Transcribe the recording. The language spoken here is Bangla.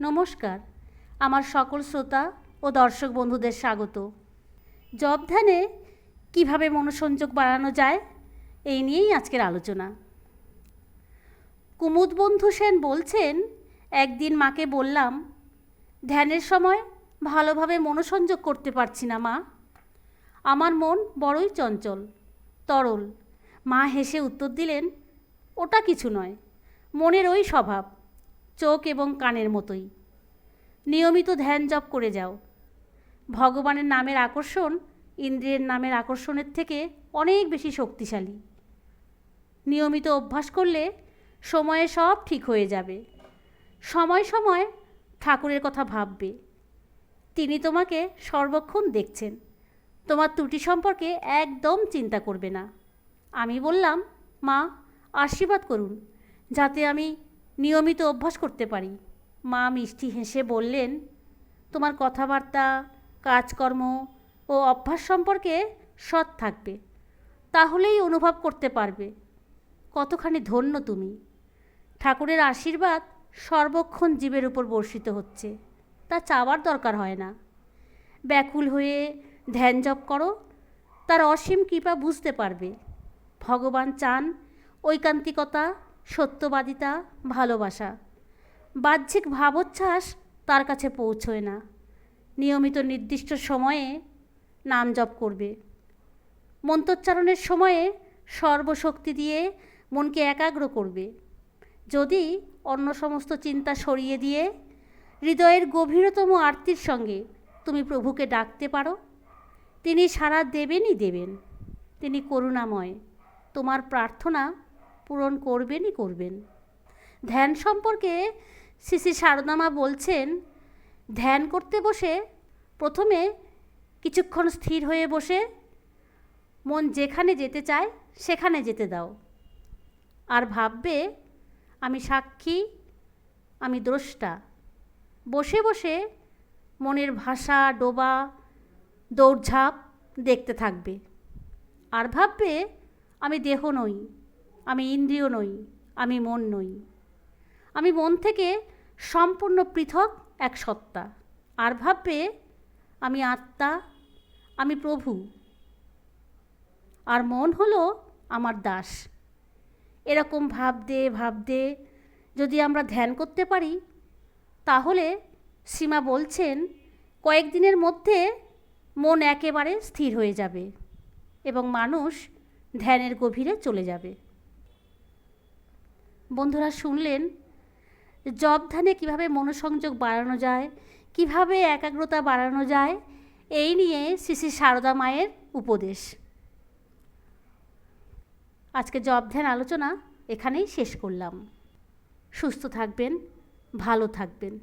নমস্কার। আমার সকল শ্রোতা ও দর্শক বন্ধুদের স্বাগত। জব ধ্যানে কীভাবে মনোসংযোগ বাড়ানো যায়, এই নিয়েই আজকের আলোচনা। কুমুদ বন্ধু সেন বলছেন, একদিন মাকে বললাম, ধ্যানের সময় ভালোভাবে মনোসংযোগ করতে পারছি না মা। আমার মন বড়ই চঞ্চল, তরল। মা হেসে উত্তর দিলেন, ওটা কিছু নয়। মনের ওই স্বভাব। চোখ এবং কানের মতোই। নিয়মিত ধ্যান জপ করে যাও। ভগবানের নামের আকর্ষণ ইন্দ্রিয়ের নামের আকর্ষণের থেকে অনেক বেশি শক্তিশালী। নিয়মিত অভ্যাস করলে সময়ে সব ঠিক হয়ে যাবে। সময় সময় ঠাকুরের কথা ভাববে। তিনি তোমাকে সর্বক্ষণ দেখছেন। তোমার ত্রুটি সম্পর্কে একদম চিন্তা করবে না। আমি বললাম, মা, আশীর্বাদ করুন, যাতে আমি নিয়মিত অভ্যাস করতে পারি। মা মিষ্টি হেসে বললেন, তোমার কথাবার্তা, কাজকর্ম ও অভ্যাস সম্পর্কে সৎ থাকবে, তাহলেই অনুভব করতে পারবে। কতখানি ধন্য তুমি। ঠাকুরের আশীর্বাদ সর্বক্ষণ জীবের উপর বর্ষিত হচ্ছে, তা চাওয়ার দরকার হয় না। ব্যাকুল হয়ে ধ্যান জপ করো, তার অসীম কৃপা বুঝতে পারবে। ভগবান চান ঐকান্তিকতা সত্যবাদিতা, ভালোবাসা। বাহ্যিক ভাবোচ্ছ্বাস তার কাছে পৌঁছয় না। নিয়মিত নির্দিষ্ট সময়ে নাম জপ করবে। মন্ত্রোচ্চারণের সময়ে সর্বশক্তি দিয়ে মনকে একাগ্র করবে। যদি অন্য সমস্ত চিন্তা সরিয়ে দিয়ে হৃদয়ের গভীরতম আরতির সঙ্গে তুমি প্রভুকে ডাকতে পারো, তিনি সারা দেবেনই দেবেন। তিনি করুণাময়। তোমার প্রার্থনা পূরণ করবেনই করবেন। ধ্যান সম্পর্কে শ্রী সারদামা বলছেন, ধ্যান করতে বসে প্রথমে কিছুক্ষণ স্থির হয়ে বসে মন যেখানে যেতে চায় সেখানে যেতে দাও। আর ভাববে, আমি সাক্ষী, আমি দ্রষ্টা। বসে বসে মনের ভাষা, ডোবা, দৌড়ঝাঁপ দেখতে থাকবে। আর ভাববে, আমি দেহ নই। আমি ইন্দ্রিয় নই, আমি মন নই। আমি মন থেকে সম্পূর্ণ পৃথক এক সত্তা। আর ভাববে, আমি আত্মা, আমি প্রভু। আর মন হলো আমার দাস। এরকম ভাবতে ভাবতে যদি আমরা ধ্যান করতে পারি, তাহলে সীমা বলছেন, কয়েকদিনের মধ্যে মন একেবারে স্থির হয়ে যাবে এবং মানুষ ধ্যানের গভীরে চলে যাবে। বন্ধুরা শুনলেন? জব ধ্যানে কীভাবে মনোসংযোগ বাড়ানো যায়, কীভাবে একাগ্রতা বাড়ানো যায়, এই নিয়ে শ্রী শ্রী সারদা মায়ের উপদেশ। আজকে জব ধ্যান আলোচনা এখানেই শেষ করলাম। সুস্থ থাকবেন, ভালো থাকবেন।